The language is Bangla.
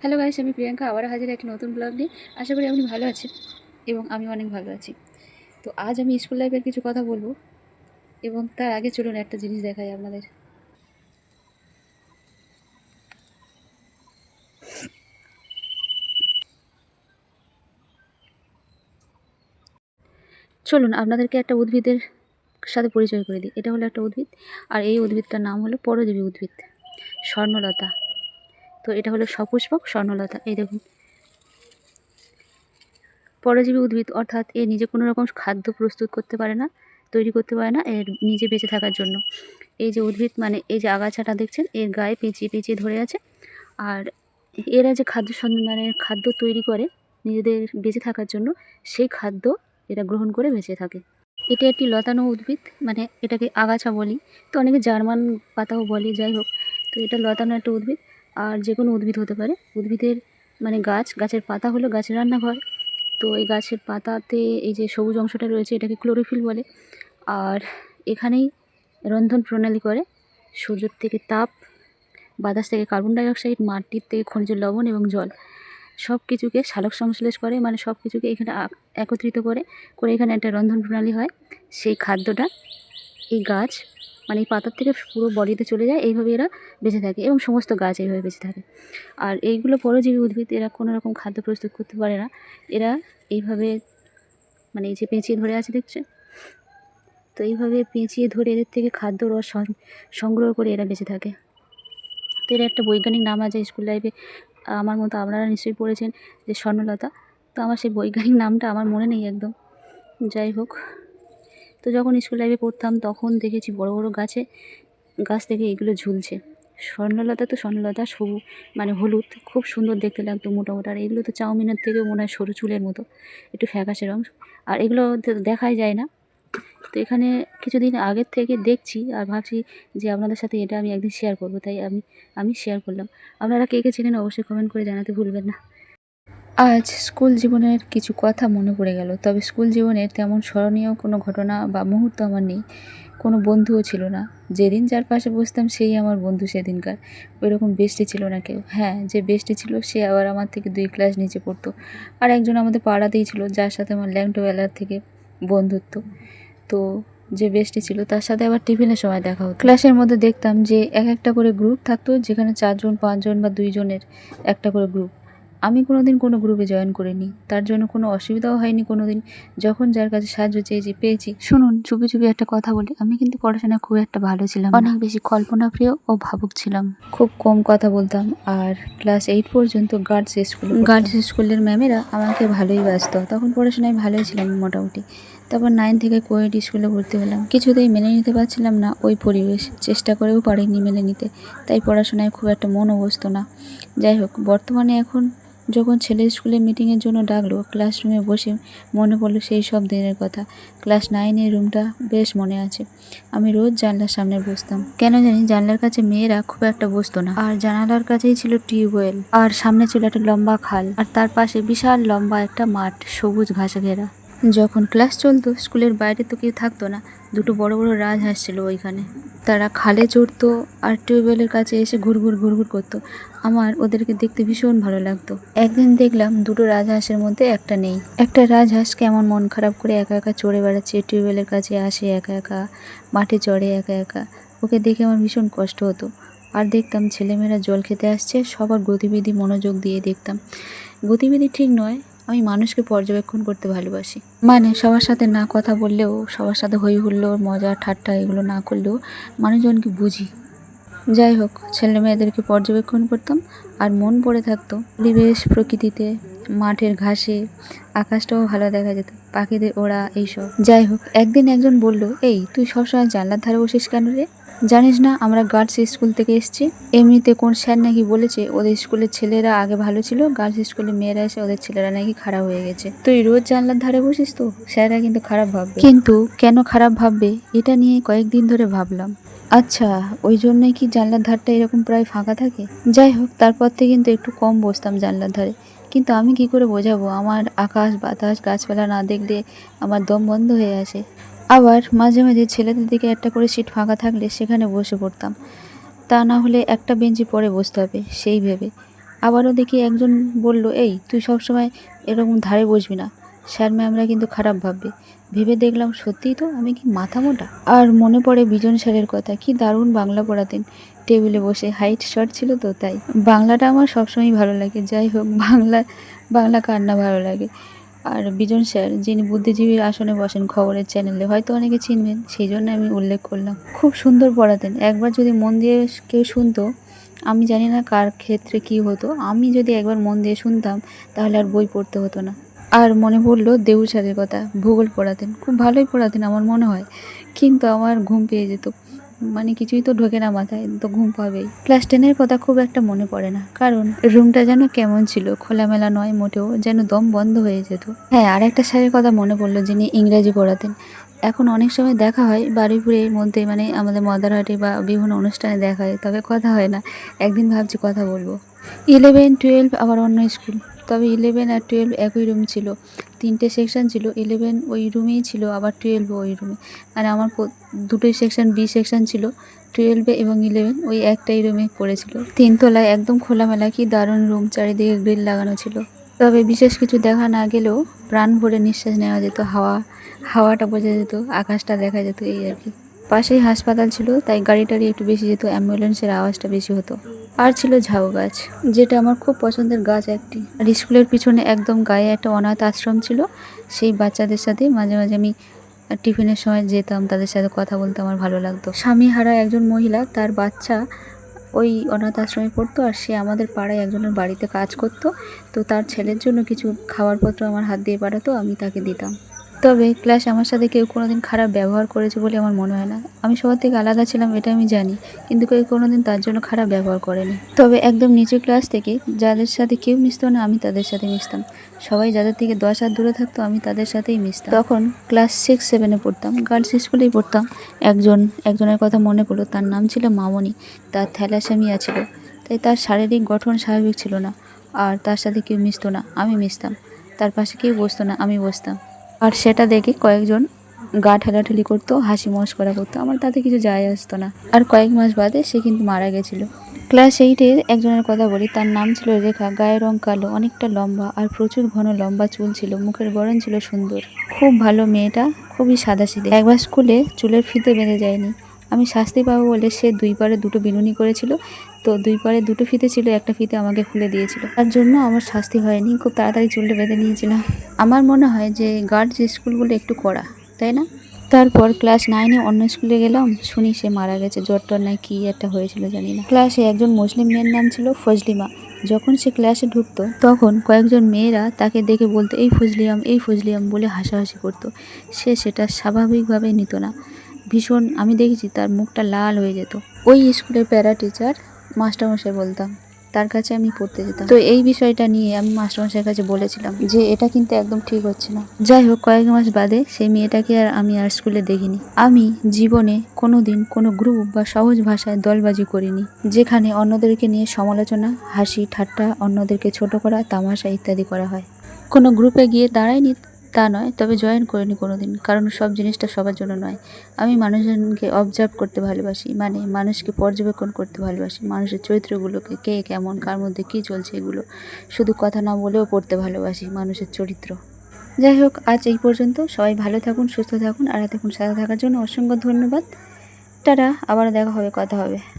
হ্যালো গাইস আমি প্রিয়াঙ্কা। আবার হাজির একটি নতুন ব্লগ নিয়ে। আশা করি আপনি ভালো আছেন এবং আমি অনেক ভালো আছি। তো আজ আমি স্কুল লাইফের কিছু কথা বলব এবং তার আগে চলুন একটা জিনিস দেখাই আপনাদের। চলুন আপনাদেরকে একটা উদ্ভিদের সাথে পরিচয় করে দিই। এটা হলো একটা উদ্ভিদ। আর এই উদ্ভিদটার নাম হলো পরজীবী উদ্ভিদ। স্বর্ণলতা। তো এটা হলো সপুষ্পক স্বর্ণলতা, এই দেখুন। পরজীবী উদ্ভিদ, অর্থাৎ এ নিজে কোনো রকম খাদ্য প্রস্তুত করতে পারে না, তৈরি করতে পারে না, এর নিজে বেঁচে থাকার জন্য। এই যে উদ্ভিদ মানে এই যে আগাছাটা দেখছেন, এর গায়ে পেঁচিয়ে পেঁচিয়ে ধরে আছে। আর এরা যে খাদ্য মানে খাদ্য তৈরি করে নিজেদের বেঁচে থাকার জন্য, সেই খাদ্য এরা গ্রহণ করে বেঁচে থাকে। এটা একটি লতানো উদ্ভিদ মানে এটাকে আগাছা বলি। তো অনেকে জার্মান পাতাও বলে, যাই হোক। তো এটা লতানো একটা উদ্ভিদ। আর যে কোনো উদ্ভিদ হতে পারে। উদ্ভিদের মানে গাছ, গাছের পাতা হলো গাছের রান্নাঘর। তো এই গাছের পাতাতে এই যে সবুজ অংশটা রয়েছে, এটাকে ক্লোরোফিল বলে। আর এখানেই রন্ধন প্রণালী করে। সূর্যের থেকে তাপ, বাতাস থেকে কার্বন ডাইঅক্সাইড মাটির থেকে খনিজ লবণ এবং জল। সব কিছুকে সালোক সংশ্লেষ করে মানে সব কিছুকে এখানে একত্রিত করে করে এখানে একটা রন্ধন প্রণালী হয়। সেই খাদ্যটা এই গাছ মানে এই পাতার থেকে পুরো বডিতে চলে যায়, এইভাবে এরা বেঁচে থাকে এবং সমস্ত গাছ এইভাবে বেঁচে থাকে। আর এইগুলো পরজীবী উদ্ভিদ, এরা কোনো রকম খাদ্য প্রস্তুত করতে পারে না। এরা এইভাবে মানে এই যে পেঁচিয়ে ধরে আছে, দেখছে? তো এইভাবে পেঁচিয়ে ধরে এদের থেকে খাদ্য রস সংগ্রহ করে এরা বেঁচে থাকে। তো এর একটা বৈজ্ঞানিক নাম আছে স্কুল লাইফে। আমার মতো আপনারা নিশ্চয়ই পড়েছেন যে স্বর্ণলতা। তো আমার সেই বৈজ্ঞানিক নামটা আমার মনে নেই একদম। যাই হোক। তো যখন স্কুল লাইফে পড়তাম, তখন দেখেছি বড় বড় গাছে, গাছ থেকে এগুলো ঝুলছে। স্বর্ণলতা তো স্বর্ণলতা, সবু মানে হলুদ, খুব সুন্দর দেখতে লাগতো মোটা আর এগুলো তো চাউমিনের থেকে মনে হয় সরু চুলের মতো, একটু ফ্যাকাশে রং আর এগুলো দেখাই যায় না। তো এখানে কিছুদিন আগের থেকে দেখছি আর ভাবছি যে আপনাদের সাথে এটা আমি একদিন শেয়ার করব। তাই আমি আমি শেয়ার করলাম। আপনারা কে কে চেনেন অবশ্যই কমেন্ট করে জানাতে ভুলবেন না। আজ স্কুল জীবনের কিছু কথা মনে পড়ে গেল, তবে স্কুল জীবনের তেমন স্মরণীয় কোনো ঘটনা বা মুহূর্ত আমার নেই, কোনো বন্ধুও ছিল না। যেদিন যার পাশে বসতাম, সেই আমার বন্ধু সেদিনকার। ওই রকম বেস্টি ছিল না কেউ। হ্যাঁ যে বেস্টি ছিল, সে আবার আমার থেকে দুই ক্লাস নিচে পড়তো। আর একজন আমাদের পাড়াতেই ছিল, যার সাথে আমার ল্যাংটোবেলার থেকে বন্ধুত্ব। তো যে বেস্টি ছিল, তার সাথে আবার টিফিনের সময় দেখা হতো। ক্লাসের মধ্যে দেখতাম যে, এক একটা করে গ্রুপ থাকতো, যেখানে চারজন, পাঁচজন বা দুইজনের একটা করে গ্রুপ আমি কোনো দিন কোনো গ্রুপে জয়েন করিনি। তার জন্য কোনো অসুবিধাও হয়নি কোনো দিন যখন যার কাছে সাহায্য চেয়েছি পেয়েছি। শুনুন চুপি চুপি একটা কথা বলি। আমি কিন্তু পড়াশোনায় খুব একটা ভালো ছিলাম অনেক বেশি কল্পনা প্রিয় ও ভাবুক ছিলাম। খুব কম কথা বলতাম। আর ক্লাস এইট পর্যন্ত গার্লস স্কুল গার্লস স্কুলের ম্যামেরা আমাকে ভালোই বাসত তখন পড়াশোনায় ভালোই ছিলাম মোটামুটি। তারপর নাইন থেকে কোয়েট স্কুলে ভর্তি হলাম। কিছুতেই মেনে নিতে পারছিলাম না ওই পরিবেশ। চেষ্টা করেও পারিনি মেনে নিতে। তাই পড়াশোনায় খুব একটা মনও বসতো না। যাই হোক বর্তমানে এখন যখন ছেলে স্কুলে মিটিংয়ের জন্য ডাকলো ক্লাসরুমে বসে মনে পড়ল সেই সব দিনের কথা। ক্লাস নাইনের রুমটা বেশ মনে আছে। আমি রোজ জানলার সামনে বসতাম। কেন জানি জানলার কাছে মেয়েরা খুব একটা বসতো না। আর জানালার কাছেই ছিল টিউবওয়েল। আর সামনে ছিল একটা লম্বা খাল। আর তার পাশে বিশাল লম্বা একটা মাঠ, সবুজ ঘাসে ঘেরা। যখন ক্লাস চলতো, স্কুলের বাইরে তো কেউ থাকতো না। দুটো বড় বড় রাজহাঁস ছিল ওইখানে। তারা খালে চড়তো আর টিউবওয়েলের কাছে এসে ঘুরঘুর ঘুরঘুর করতো। আমার ওদেরকে দেখতে ভীষণ ভালো লাগতো। একদিন দেখলাম দুটো রাজহাঁসের মধ্যে একটা নেই। একটা রাজহাঁস কেমন মন খারাপ করে একা একা চড়ে বেড়াচ্ছে, টিউবওয়েলের কাছে আসে একা একা, মাঠে চড়ে একা একা। ওকে দেখে আমার ভীষণ কষ্ট হতো। আর দেখতাম ছেলেমেয়েরা জল খেতে আসছে, সবার গতিবিধি মনোযোগ দিয়ে দেখতাম। গতিবিধি ঠিক নয় আমি মানুষকে পর্যবেক্ষণ করতে ভালোবাসি। মানে সবার সাথে না কথা বললেও, সবার সাথে হই হুল্লোড়, মজা, ঠাট্টা এগুলো না করলেও মানুষজনকে বুঝি। যাই হোক, ছেলে মেয়েদেরকে পর্যবেক্ষণ করতাম, আর মন পড়ে থাকতো। পরিবেশ, প্রকৃতিতে, মাঠের ঘাসে, আকাশটাও ভালো দেখা যেত, পাখিদের ওড়া, এইসব। যাই হোক, একদিন একজন বলল, এই, তুই সবসময় জানলার ধারে বসিস কেন রে? জানিস না আমরা গার্লস স্কুল থেকে এসেছি। এমনিতে কোন স্যার নাকি বলেছে ওদের স্কুলের ছেলেরা আগে ভালো ছিল গার্লস স্কুলের মেয়েরা এসে ওদের ছেলেরা নাকি খারাপ হয়ে গেছে। তুই রোজ জানলার ধারে বসিস তো স্যাররা কিন্তু খারাপ ভাববে। কিন্তু কেন খারাপ ভাববে এটা নিয়ে কয়েকদিন ধরে ভাবলাম। আচ্ছা ওই জন্যই কি জানলার ধারটা এরকম প্রায় ফাঁকা থাকে? যাই হোক তারপর থেকে কিন্তু একটু কম বসতাম জানলার ধারে। কিন্তু আমি কি করে বোঝাবো আমার আকাশ বাতাস গাছপালা না দেখলে আমার দম বন্ধ হয়ে আসে। আবার মাঝে মাঝে ছেলেদের দিকে একটা করে সিট ফাঁকা থাকলে সেখানে বসে পড়তাম। তা না হলে একটা বেঞ্চি পরে বসতে হবে, সেই ভেবে। আবারও দেখি একজন বলল, এই, তুই সবসময় এরকম ধারে বসবি না। স্যার ম্যামরা কিন্তু খারাপ ভাববে। ভেবে দেখলাম, সত্যিই তো, আমি কি মাথা মোটা? আর মনে পড়ে বিজন স্যারের কথা, কি দারুণ বাংলা পড়াতেন। টেবিলে বসে হাইট শর্ট ছিল তো, তাই। বাংলাটা আমার সবসময় ভালো লাগে, যাই হোক, বাংলা বাংলা কার না ভালো লাগে? আর বিজন স্যার, যিনি বুদ্ধিজীবীর আসনে বসেন খবরের চ্যানেলে হয়তো অনেকে চিনবেন সেই জন্য আমি উল্লেখ করলাম। খুব সুন্দর পড়াতেন। একবার যদি মন দিয়ে কেউ শুনতো, আমি জানি না কার ক্ষেত্রে কি হতো, আমি যদি একবার মন দিয়ে শুনতাম, তাহলে আর বই পড়তে হতো না। আর মনে পড়ল দেউ স্যারের কথা, ভূগোল পড়াতেন। খুব ভালোই পড়াতেন আমার মনে হয়, কিন্তু আমার ঘুম পেয়ে যেত। মানে কিছুই তো ঢোকে না মাথায়, তো ঘুম পাবেই। ক্লাস টেনের কথা খুব একটা মনে পড়ে না, কারণ রুমটা যেন কেমন ছিল, খোলামেলা নয়, মোটেও যেন দম বন্ধ হয়ে যেত। হ্যাঁ আর একটা স্যারের কথা মনে পড়ল, যিনি ইংরেজি পড়াতেন। এখন অনেক সময় দেখা হয়, বারুইপুরের মধ্যে মানে আমাদের মদারহাটে বা বিভিন্ন অনুষ্ঠানে দেখা হয়, তবে কথা হয় না। একদিন ভাবছি কথা বলব। ইলেভেন টুয়েলভ আবার অন্য স্কুল তবে ইলেভেন আর টুয়েলভ একই রুম ছিল। তিনটে সেকশন ছিল ইলেভেন ওই রুমেই ছিল, আবার টুয়েলভ ওই রুমে আর আমার দুটোই সেকশন বি সেকশন ছিল টুয়েলভে এবং ইলেভেন ওই একটাই রুমে পড়েছিল। তিনতলায় একদম খোলামেলা কি দারুণ রুম চারিদিকে গ্রিল লাগানো ছিল। তবে বিশেষ কিছু দেখা না গেলেও প্রাণ ভরে নিঃশ্বাস নেওয়া যেত, হাওয়া, হাওয়াটা বোঝা যেত, আকাশটা দেখা যেত, এই আর কি। পাশেই হাসপাতাল ছিল, তাই গাড়ি টাড়ি একটু বেশি যেত, অ্যাম্বুলেন্সের আওয়াজটা বেশি হতো। আর ছিল ঝাউ গাছ, যেটা আমার খুব পছন্দের গাছ একটি। আর স্কুলের পিছনে একদম গায়ে একটা অনাথ আশ্রম ছিল, সেই বাচ্চাদের সাথে মাঝে মাঝে আমি টিফিনের সময় যেতাম, তাদের সাথে কথা বলতে আমার ভালো লাগতো। স্বামী হারা একজন মহিলা, তার বাচ্চা ওই অনাথ আশ্রমে পড়তো আর সে আমাদের পাড়ায় একজনের বাড়িতে কাজ করতো। তো তার ছেলের জন্য কিছু খাবারপত্র আমার হাত দিয়ে পাঠাতো, আমি তাকে দিতাম। তবে ক্লাস আমার সাথে কেউ কোনোদিন খারাপ ব্যবহার করেছে বলে আমার মনে হয় না। আমি সবার থেকে আলাদা ছিলাম এটা আমি জানি, কিন্তু কেউ কোনোদিন তার জন্য খারাপ ব্যবহার করেনি। তবে একদম নিচু ক্লাস থেকে যাদের সাথে কেউ মিশতো না, আমি তাদের সাথে মিশতাম। সবাই যাদের থেকে দশ হাত দূরে থাকতো, আমি তাদের সাথেই মিশতাম। তখন ক্লাস সিক্স সেভেনে পড়তাম গার্লস স্কুলেই পড়তাম। একজন, একজনের কথা মনে পড়ল, তার নাম ছিল মামনি, তার থ্যালাসেমিয়া ছিল। তাই তার শারীরিক গঠন স্বাভাবিক ছিল না, আর তার সাথে কেউ মিশতো না, আমি মিশতাম। তার পাশে কেউ বসতো না, আমি বসতাম। আর সেটা দেখে কয়েকজন গা ঠেলাঠেলি করতো, হাসি মস্করা করতো। আমার তাতে কিছু যায় আসতো না। আর কয়েক মাস বাদে সে কিন্তু মারা গেছিল। ক্লাস এইটে একজনের কথা বলি, তার নাম ছিল রেখা, গায়ের রং কালো, অনেকটা লম্বা আর প্রচুর ঘন লম্বা চুল ছিল, মুখের বরণ ছিল সুন্দর। খুব ভালো মেয়েটা, খুবই সাদা সিধে একবার স্কুলে চুলের ফিতে বেঁধে যায়নি। আমি শাস্তি পাবো বলে সে দুই পারে দুটো বিনুনি করেছিল। তো দুই পারে দুটো ফিতে ছিল, একটা ফিতে আমাকে খুলে দিয়েছিল। তার জন্য আমার শাস্তি হয়নি, খুব তাড়াতাড়ি চুলটা বেঁধে নিয়েছিলাম। আমার মনে হয় যে গার্লস স্কুলগুলো একটু করা তাই না? তারপর ক্লাস নাইনে অন্য স্কুলে গেলাম, শুনি সে মারা গেছে। জ্বর টর নাই, কী একটা হয়েছিল জানি না। ক্লাসে একজন মুসলিম মেয়ের নাম ছিল ফজলিমা। যখন সে ক্লাসে ঢুকতো, তখন কয়েকজন মেয়েরা তাকে দেখে বলতো, এই ফজলিয়াম এই ফজলিয়াম বলে হাসাহাসি করতো। সে সেটা স্বাভাবিকভাবে নিত না। ভীষণ, আমি দেখেছি তার মুখটা লাল হয়ে যেত। ওই স্কুলের প্যারা টিচার মাস্টারমশাই বলতাম, তার কাছে আমি পড়তে যেতাম। তো এই বিষয়টা নিয়ে আমি মাস্টারমশাইয়ের কাছে বলেছিলাম যে, এটা কিন্তু একদম ঠিক হচ্ছে না। যাই হোক, কয়েক মাস বাদে সেই মেয়েটাকে আর আমি আর স্কুলে দেখিনি। আমি জীবনে কোনো দিন কোনো গ্রুপ বা সহজ ভাষায় দলবাজি করিনি, যেখানে অন্যদেরকে নিয়ে সমালোচনা, হাসি, ঠাট্টা, অন্যদেরকে ছোট করা, তামাশা ইত্যাদি করা হয়। কোনো গ্রুপে গিয়ে দাঁড়াইনি তা নয়, তবে জয়েন করিনি কোনো দিন কারণ সব জিনিসটা সবার জন্য নয়। আমি মানুষজনকে অবজার্ভ করতে ভালোবাসি মানে মানুষকে পর্যবেক্ষণ করতে ভালোবাসি, মানুষের চরিত্রগুলোকে, কে কেমন, কার মধ্যে কী চলছে এগুলো। শুধু কথা না বলেও পড়তে ভালোবাসি মানুষের চরিত্র। যাই হোক, আজ এই পর্যন্ত। সবাই ভালো থাকুন, সুস্থ থাকুন, আর এতক্ষণ সাথে থাকার জন্য অসংখ্য ধন্যবাদ। টাটা, আবারও দেখা হবে, কথা হবে।